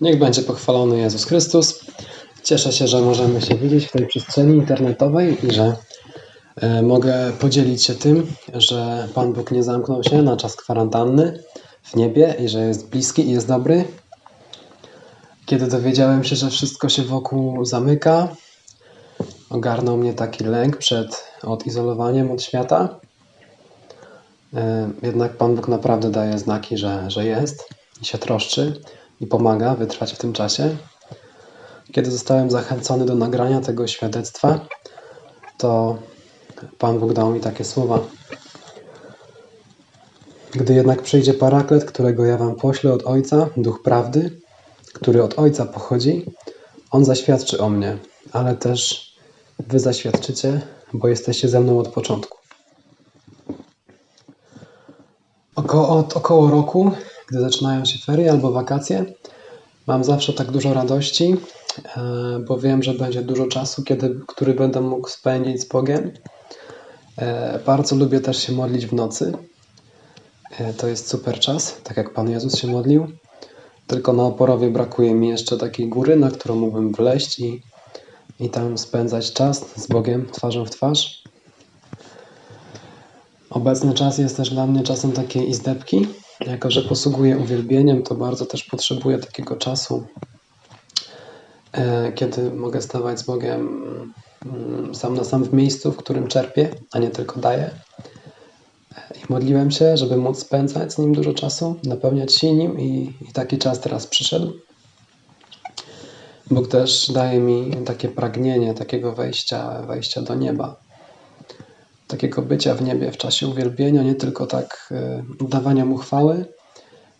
Niech będzie pochwalony Jezus Chrystus. Cieszę się, że możemy się widzieć w tej przestrzeni internetowej i że e, mogę podzielić się tym, że Pan Bóg nie zamknął się na czas kwarantanny w niebie i że jest bliski i jest dobry. Kiedy dowiedziałem się, że wszystko się wokół zamyka, ogarnął mnie taki lęk przed odizolowaniem od świata. E, Jednak Pan Bóg naprawdę daje znaki, że, że jest i się troszczy i pomaga wytrwać w tym czasie. Kiedy zostałem zachęcony do nagrania tego świadectwa, to Pan Bóg dał mi takie słowa. Gdy jednak przyjdzie paraklet, którego ja wam poślę od Ojca, Duch Prawdy, który od Ojca pochodzi, On zaświadczy o mnie, ale też wy zaświadczycie, bo jesteście ze mną od początku. Oko, od około roku, gdy zaczynają się ferie albo wakacje, mam zawsze tak dużo radości, e, bo wiem, że będzie dużo czasu, kiedy, który będę mógł spędzić z Bogiem. E, Bardzo lubię też się modlić w nocy. E, To jest super czas, tak jak Pan Jezus się modlił. Tylko na oporowie brakuje mi jeszcze takiej góry, na którą mógłbym wleźć i, i tam spędzać czas z Bogiem twarzą w twarz. Obecny czas jest też dla mnie czasem takiej izdebki. Jako, że posługuję uwielbieniem, to bardzo też potrzebuję takiego czasu, e, kiedy mogę stawać z Bogiem mm, sam na sam w miejscu, w którym czerpię, a nie tylko daję. I modliłem się, żeby móc spędzać z Nim dużo czasu, napełniać się Nim i, i taki czas teraz przyszedł. Bóg też daje mi takie pragnienie takiego wejścia, wejścia do nieba takiego bycia w niebie w czasie uwielbienia, nie tylko tak y, dawania mu chwały,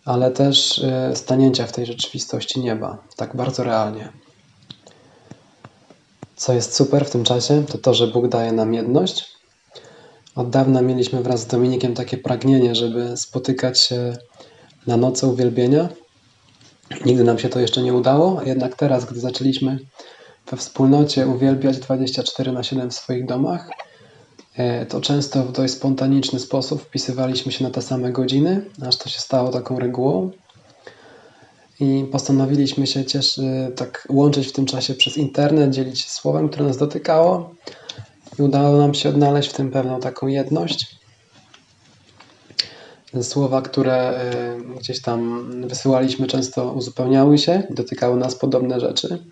ale też y, stanięcia w tej rzeczywistości nieba, tak bardzo realnie. Co jest super w tym czasie, to to, że Bóg daje nam jedność. Od dawna mieliśmy wraz z Dominikiem takie pragnienie, żeby spotykać się na noce uwielbienia. Nigdy nam się to jeszcze nie udało, jednak teraz, gdy zaczęliśmy we wspólnocie uwielbiać 24 na 7 w swoich domach, E, to często w dość spontaniczny sposób wpisywaliśmy się na te same godziny, aż to się stało taką regułą. I postanowiliśmy się cieszy, tak łączyć w tym czasie przez internet, dzielić się słowem, które nas dotykało. I udało nam się odnaleźć w tym pewną taką jedność. Słowa, które e, gdzieś tam wysyłaliśmy, często uzupełniały się, dotykały nas podobne rzeczy.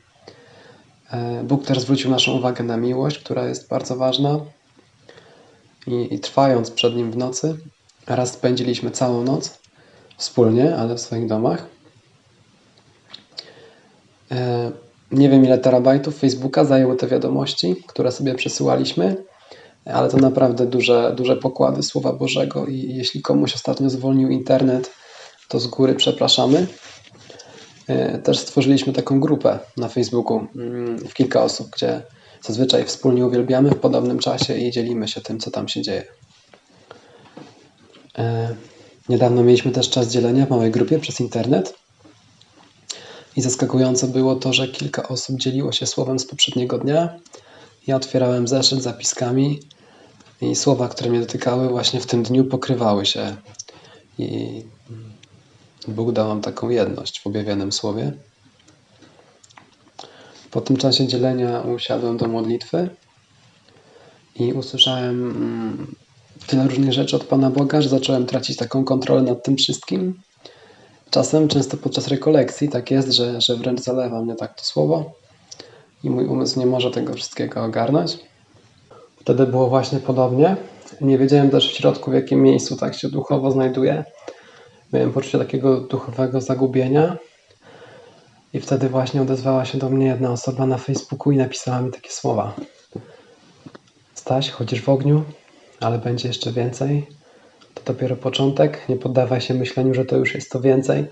E, Bóg też zwrócił naszą uwagę na miłość, która jest bardzo ważna i, i trwając przed nim w nocy, raz spędziliśmy całą noc wspólnie, ale w swoich domach. E, nie wiem, ile terabajtów Facebooka zajęły te wiadomości, które sobie przesyłaliśmy, ale to naprawdę duże, duże pokłady Słowa Bożego i jeśli komuś ostatnio zwolnił internet, to z góry przepraszamy. E, Też stworzyliśmy taką grupę na Facebooku mm, w kilka osób, gdzie Zazwyczaj wspólnie uwielbiamy w podobnym czasie i dzielimy się tym, co tam się dzieje. E, niedawno mieliśmy też czas dzielenia w małej grupie przez internet. I zaskakujące było to, że kilka osób dzieliło się słowem z poprzedniego dnia. Ja otwierałem zeszyt zapiskami i słowa, które mnie dotykały, właśnie w tym dniu pokrywały się. I Bóg dał nam taką jedność w objawionym słowie. Po tym czasie dzielenia usiadłem do modlitwy i usłyszałem mm, tyle różnych rzeczy od Pana Boga, że zacząłem tracić taką kontrolę nad tym wszystkim. Czasem, często podczas rekolekcji, tak jest, że, że wręcz zalewa mnie tak to słowo i mój umysł nie może tego wszystkiego ogarnąć. Wtedy było właśnie podobnie. Nie wiedziałem też w środku, w jakim miejscu tak się duchowo znajduję. Miałem poczucie takiego duchowego zagubienia, i wtedy właśnie odezwała się do mnie jedna osoba na Facebooku i napisała mi takie słowa. Staś, chodzisz w ogniu, ale będzie jeszcze więcej. To dopiero początek. Nie poddawaj się myśleniu, że to już jest to więcej,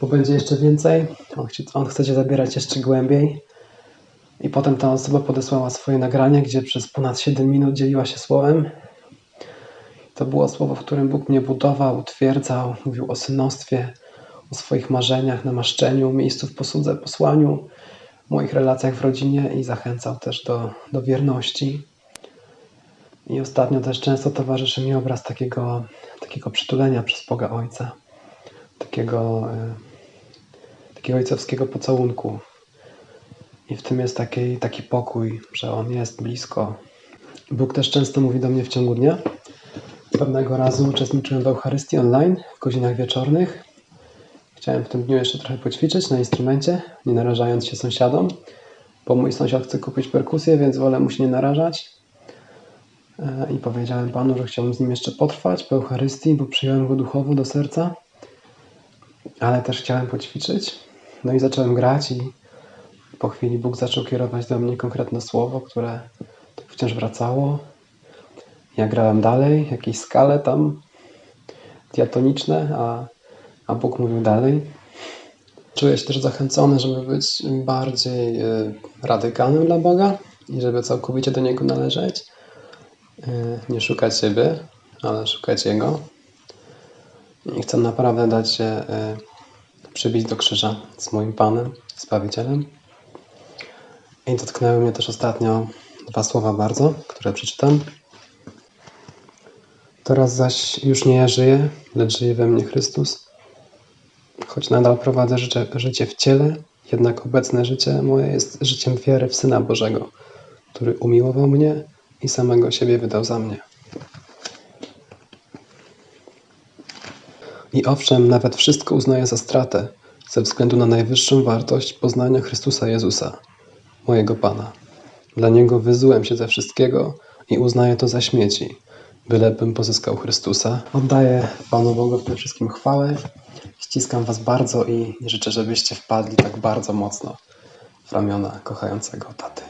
bo będzie jeszcze więcej. On, chce, on chce cię zabierać jeszcze głębiej. I potem ta osoba podesłała swoje nagranie, gdzie przez ponad 7 minut dzieliła się słowem. To było słowo, w którym Bóg mnie budował, utwierdzał, mówił o synostwie, o swoich marzeniach, namaszczeniu, miejscu w posłudze, posłaniu, moich relacjach w rodzinie i zachęcał też do, do wierności. I ostatnio też często towarzyszy mi obraz takiego, takiego przytulenia przez Boga Ojca, takiego, takiego ojcowskiego pocałunku. I w tym jest taki, taki pokój, że On jest blisko. Bóg też często mówi do mnie w ciągu dnia. Pewnego razu uczestniczyłem w Eucharystii online w godzinach wieczornych. Chciałem w tym dniu jeszcze trochę poćwiczyć na instrumencie, nie narażając się sąsiadom, bo mój sąsiad chce kupić perkusję, więc wolę mu się nie narażać. E, I powiedziałem Panu, że chciałbym z nim jeszcze potrwać po Eucharystii, bo przyjąłem go duchowo do serca, ale też chciałem poćwiczyć. No i zacząłem grać i po chwili Bóg zaczął kierować do mnie konkretne słowo, które wciąż wracało. Ja grałem dalej, jakieś skale tam diatoniczne, a, a Bóg mówił dalej. Czuję się też zachęcony, żeby być bardziej y, radykalnym dla Boga i żeby całkowicie do Niego należeć. Y, nie szukać siebie, ale szukać Jego. I chcę naprawdę dać się y, przybić do krzyża z moim Panem, Zbawicielem. I dotknęły mnie też ostatnio dwa słowa bardzo, które przeczytam. Teraz zaś już nie ja żyję, lecz żyje we mnie Chrystus. Choć nadal prowadzę życie, życie w ciele, jednak obecne życie moje jest życiem wiary w Syna Bożego, który umiłował mnie i samego siebie wydał za mnie. I owszem, nawet wszystko uznaję za stratę, ze względu na najwyższą wartość poznania Chrystusa Jezusa, mojego Pana. Dla Niego wyzułem się ze wszystkiego i uznaję to za śmieci, bylebym pozyskał Chrystusa. Oddaję Panu Bogu w tym wszystkim chwałę. Ściskam Was bardzo i życzę, żebyście wpadli tak bardzo mocno w ramiona kochającego taty.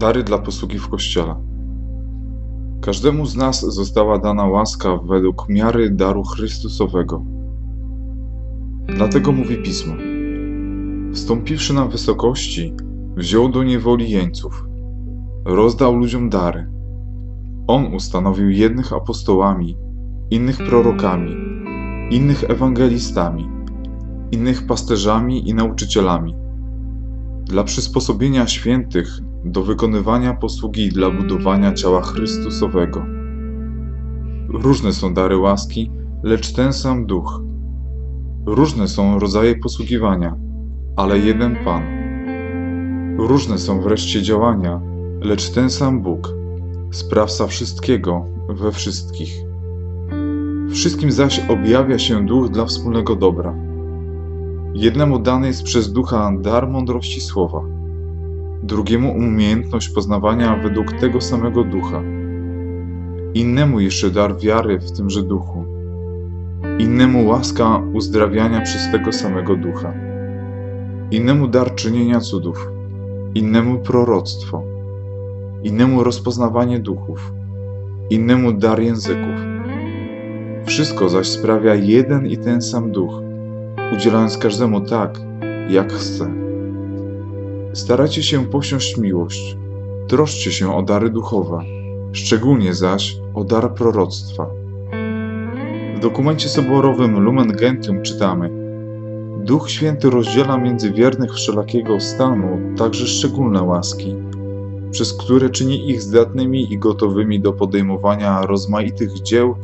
Dary dla posługi w Kościele. Każdemu z nas została dana łaska według miary daru Chrystusowego. Dlatego mówi Pismo. Wstąpiwszy na wysokości, wziął do niewoli jeńców. Rozdał ludziom dary. On ustanowił jednych apostołami, innych prorokami, innych ewangelistami, innych pasterzami i nauczycielami dla przysposobienia świętych do wykonywania posługi dla budowania ciała Chrystusowego. Różne są dary łaski, lecz ten sam duch. Różne są rodzaje posługiwania, ale jeden Pan. Różne są wreszcie działania, lecz ten sam Bóg, sprawca wszystkiego we wszystkich. Wszystkim zaś objawia się duch dla wspólnego dobra. Jednemu dany jest przez ducha dar mądrości słowa, drugiemu umiejętność poznawania według tego samego ducha, innemu jeszcze dar wiary w tymże duchu, innemu łaska uzdrawiania przez tego samego ducha, innemu dar czynienia cudów, innemu proroctwo, innemu rozpoznawanie duchów, innemu dar języków. Wszystko zaś sprawia jeden i ten sam duch udzielając każdemu tak, jak chce. Starajcie się posiąść miłość, troszczcie się o dary duchowe, szczególnie zaś o dar proroctwa. W dokumencie soborowym Lumen Gentium czytamy: Duch Święty rozdziela między wiernych wszelakiego stanu także szczególne łaski, przez które czyni ich zdatnymi i gotowymi do podejmowania rozmaitych dzieł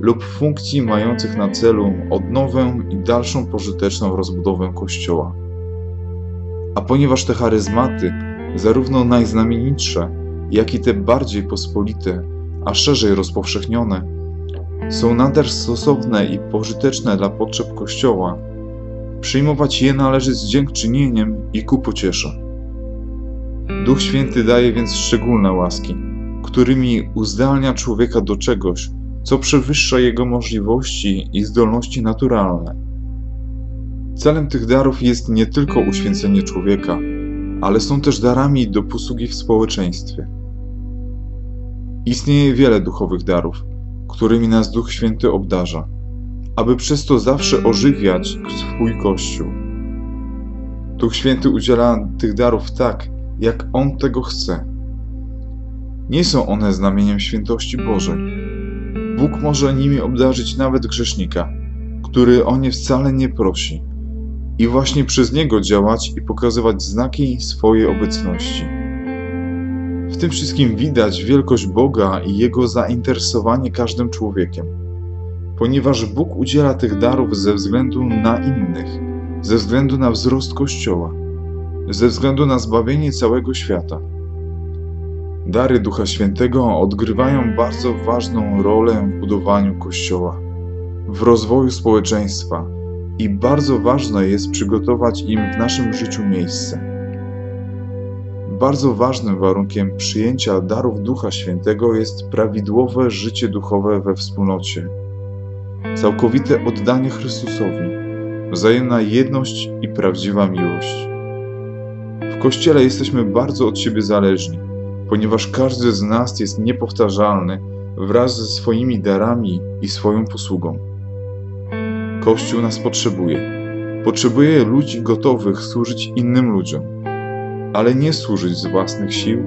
lub funkcji mających na celu odnowę i dalszą pożyteczną rozbudowę Kościoła. A ponieważ te charyzmaty, zarówno najznamienitsze, jak i te bardziej pospolite, a szerzej rozpowszechnione, są nader stosowne i pożyteczne dla potrzeb Kościoła, przyjmować je należy z dziękczynieniem i ku pociesze. Duch Święty daje więc szczególne łaski, którymi uzdalnia człowieka do czegoś, co przewyższa jego możliwości i zdolności naturalne. Celem tych darów jest nie tylko uświęcenie człowieka, ale są też darami do posługi w społeczeństwie. Istnieje wiele duchowych darów, którymi nas Duch Święty obdarza, aby przez to zawsze ożywiać swój Kościół. Duch Święty udziela tych darów tak, jak On tego chce. Nie są one znamieniem świętości Bożej. Bóg może nimi obdarzyć nawet grzesznika, który o nie wcale nie prosi, i właśnie przez niego działać i pokazywać znaki swojej obecności. W tym wszystkim widać wielkość Boga i jego zainteresowanie każdym człowiekiem, ponieważ Bóg udziela tych darów ze względu na innych, ze względu na wzrost Kościoła, ze względu na zbawienie całego świata. Dary Ducha Świętego odgrywają bardzo ważną rolę w budowaniu Kościoła, w rozwoju społeczeństwa i bardzo ważne jest przygotować im w naszym życiu miejsce. Bardzo ważnym warunkiem przyjęcia darów Ducha Świętego jest prawidłowe życie duchowe we wspólnocie, całkowite oddanie Chrystusowi, wzajemna jedność i prawdziwa miłość. W Kościele jesteśmy bardzo od siebie zależni, ponieważ każdy z nas jest niepowtarzalny wraz ze swoimi darami i swoją posługą. Kościół nas potrzebuje. Potrzebuje ludzi gotowych służyć innym ludziom, ale nie służyć z własnych sił,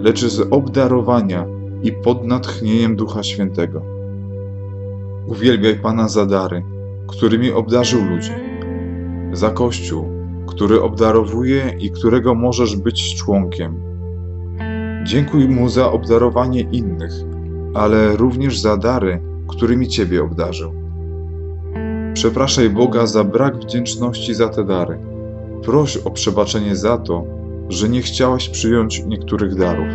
lecz z obdarowania i pod natchnieniem Ducha Świętego. Uwielbiaj Pana za dary, którymi obdarzył ludzi, za Kościół, który obdarowuje i którego możesz być członkiem. Dziękuj Mu za obdarowanie innych, ale również za dary, którymi Ciebie obdarzył. Przepraszaj Boga za brak wdzięczności za te dary. Proś o przebaczenie za to, że nie chciałeś przyjąć niektórych darów,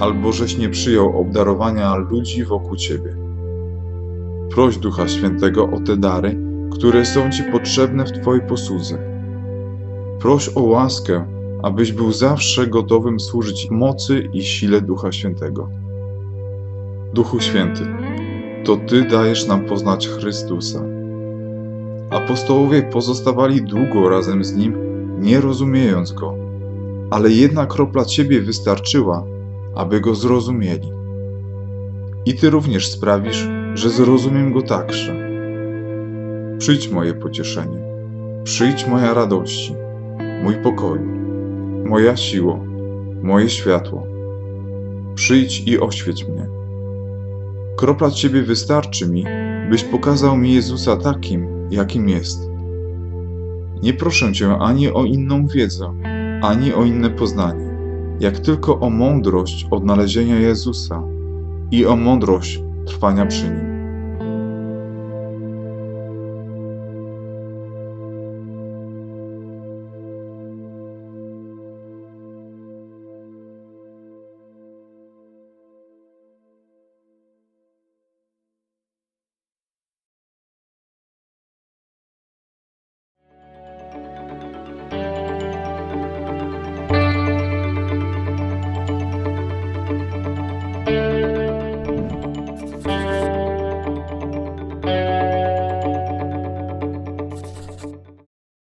albo żeś nie przyjął obdarowania ludzi wokół Ciebie. Proś Ducha Świętego o te dary, które są Ci potrzebne w Twojej posłudze. Proś o łaskę, abyś był zawsze gotowym służyć mocy i sile Ducha Świętego. Duchu Święty, to Ty dajesz nam poznać Chrystusa. Apostołowie pozostawali długo razem z Nim, nie rozumiejąc Go, ale jedna kropla Ciebie wystarczyła, aby Go zrozumieli. I Ty również sprawisz, że zrozumiem Go także. Przyjdź moje pocieszenie, przyjdź moja radości, mój pokoju, moja siło, moje światło. Przyjdź i oświeć mnie. Kropla Ciebie wystarczy mi, byś pokazał mi Jezusa takim, jakim jest. Nie proszę Cię ani o inną wiedzę, ani o inne poznanie, jak tylko o mądrość odnalezienia Jezusa i o mądrość trwania przy Nim.